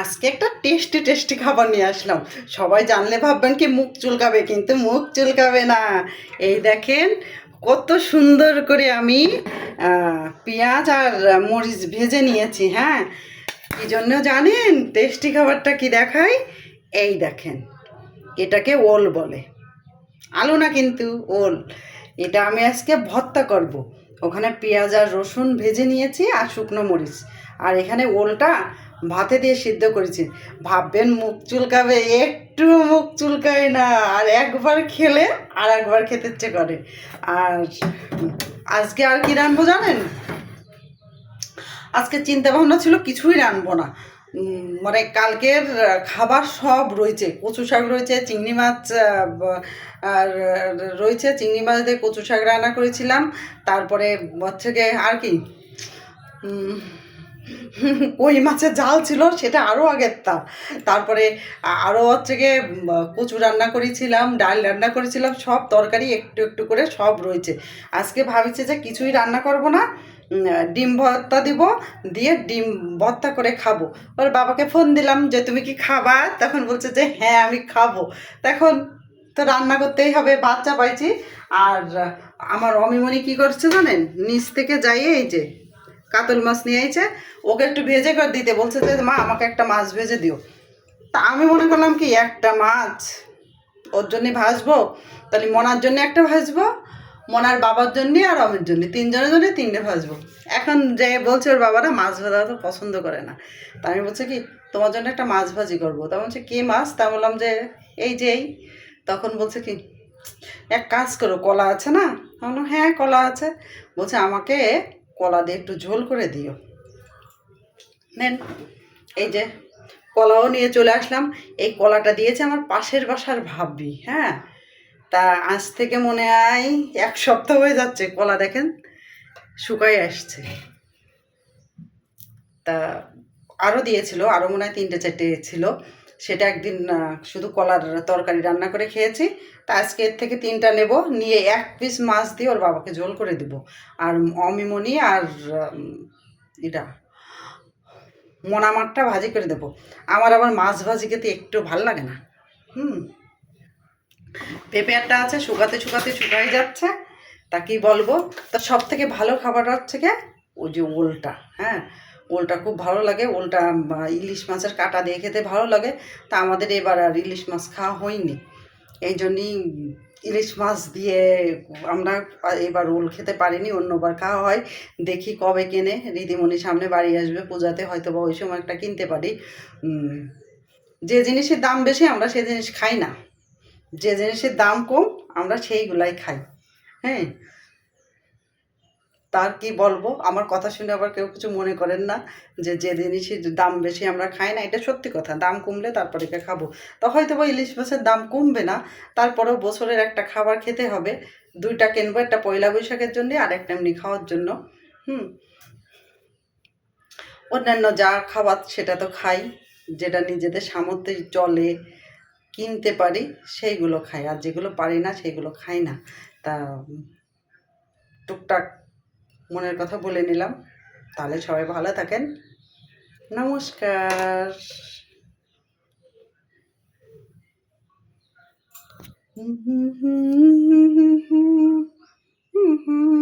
আজকে একটা tasty tasty খাবার নিয়ে আসলাম। সবাই জানলে ভাববেন কি, মুখ চুলকাবে, কিন্তু মুখ চুলকাবে না। এই দেখেন, কত সুন্দর করে আমি পেঁয়াজ আর মরিচ ভেজে নিয়েছি হ্যাঁ? কি জন্য জানেন? টেস্টি খাবারটা কি দেখায় এই দেখেন, এটাকে ওল বলে। আলু না কিন্তু, ওল। এটা আমি আজকে ভর্তা করব। ওখানে পেঁয়াজ আর রসুন ভেজে নিয়েছি আর শুকনো মরিচ। আর এখানে ওলটা ভাতে দিয়ে সিদ্ধ করেছি। ভাববেন মুখ চুলকাবে, একটু মুখ চুলকায় না, আর একবার খেলে আর একবার খেতে ইচ্ছে করে। আর আজকে আর কি রানবো জানেন? আজকে চিন্তা ভাবনা ছিল কিছুই রানবো না। মানে কালকের খাবার সব রয়েছে। কচু শাক রয়েছে, চিংড়ি মাছ আর রয়েছে, চিংড়ি মাছ দিয়ে কচু শাক রান্না করেছিলাম। তারপরে হচ্ছে আর কি? কই মাছের জাল ছিল সেটা আরও আগের তা তারপরে আরও হচ্ছে গিয়ে কচু রান্না করেছিলাম, ডাল রান্না করেছিলাম, সব তরকারি একটু একটু করে সব রয়েছে। আজকে ভাবিছে যে কিছুই রান্না করব না ডিম ভর্তা দিব, দিয়ে ডিম ভর্তা করে খাব। ওর বাবাকে ফোন দিলাম যে, তুমি কি খাবা? তখন বলছে যে হ্যাঁ আমি খাব। তখন তো রান্না করতেই হবে, বাচ্চা পাইছি। আর আমার অমিমনি কি করছে জানেন? নিচ থেকে যাই এই যে কাতল মাছ নিয়ে আইছে, ওকে একটু ভেজে করে দিতে। বলছে যে, মা, আমাকে একটা মাছ ভেজে দিও। তা আমি মনে করলাম কি, একটা মাছ, ওর জন্যে ভাজবো, তাহলে মনার জন্য একটা ভাজবো, মনার বাবার জন্যে আর আমের জন্যে, তিনজনের জন্যে তিনটে ভাজবো। এখন যে বলছে ওর বাবারা, মাছ ভাজা তো পছন্দ করে না। তা আমি বলছি কি, তোমার জন্য একটা মাছ ভাজি করব। তা বলছে, কি মাছ? তা বললাম যে, এই যে এই। তখন বলছে কি, এক কাজ করো, কলা আছে না? আমি বললাম হ্যাঁ কলা আছে। বলছে, আমাকে কলা দিয়ে একটু ঝোল করে দিও। নেন, এই যে কলাও নিয়ে চলে আসলাম। এই কলাটা দিয়েছে আমার পাশের বাসার ভাবি হ্যাঁ? তা আজ থেকে মনে হয় এক সপ্তাহ হয়ে যাচ্ছে কলা দেখেন শুকাই আসছে। তা আরও দিয়েছিল, আরও মনে হয় তিনটে চারটে ছিল। সেটা একদিন শুধু কলার তরকারি রান্না করে খেয়েছি। তা আজকে এর থেকে তিনটা নেব, নিয়ে এক পিস মাছ দিয়ে ওর বাবাকে ঝোল করে দিব। আর অমিমনি আর এটা, মোনামারটা ভাজি করে দেবো। আমার আবার মাছ ভাজি খেতে একটু ভালো লাগে না। হুম। পেঁপেয়ারটা আছে, শুকাতে শুকাতে শুকাই যাচ্ছে। তা কি বলব? তা সব থেকে ভালো খাবার হচ্ছে গিয়ে ওই যে ওলটা হ্যাঁ। ওলটা খুব ভালো লাগে, ওলটা ইলিশ মাছের কাটা দিয়ে খেতে ভালো লাগে। তা আমাদের এবার আর ইলিশ মাছ খাওয়া হয়নি। এই জন্যই ইলিশ মাছ দিয়ে আমরা এবার ওল খেতে পারিনি, অন্যবার খাওয়া হয়। দেখি কবে কেনে, রীতিমণি সামনে বাড়ি আসবে, পূজাতে হয়তো বা ওই সময় একটা কিনতে পারি। যে জিনিসের দাম বেশি আমরা সেই জিনিস খাই না। যে জিনিসের দাম কম, আমরা সেইগুলাই খাই। হ্যাঁ? তার কি বলব? আমার কথা শুনে আবার কেউ কিছু মনে করেন না যে যে জিনিসের দাম বেশি আমরা খাই না, এটা সত্যি কথা। দাম কমলে তারপরে খাব। তো হয়তো বা ইলিশ মাছের দাম কমবে না, তারপরেও বছরের একটা খাবার খেতে হবে। দুইটা কিনবো, একটা পয়লা বৈশাখের জন্য আর একটা এমনি খাওয়ার জন্য। হুম। অন্যান্য যা খাবার সেটা তো খাই, যেটা নিজেদের সামর্থ্যে চলে কিনতে পারি, সেইগুলো খাই। আর যেগুলো পারি না, সেইগুলো খাই না। তা টুকটাক মনের কথা বলে নিলাম। তাহলে সবাই ভালো থাকেন। নমস্কার। হুম হুম হুম হুম হুম হুম হুম হুম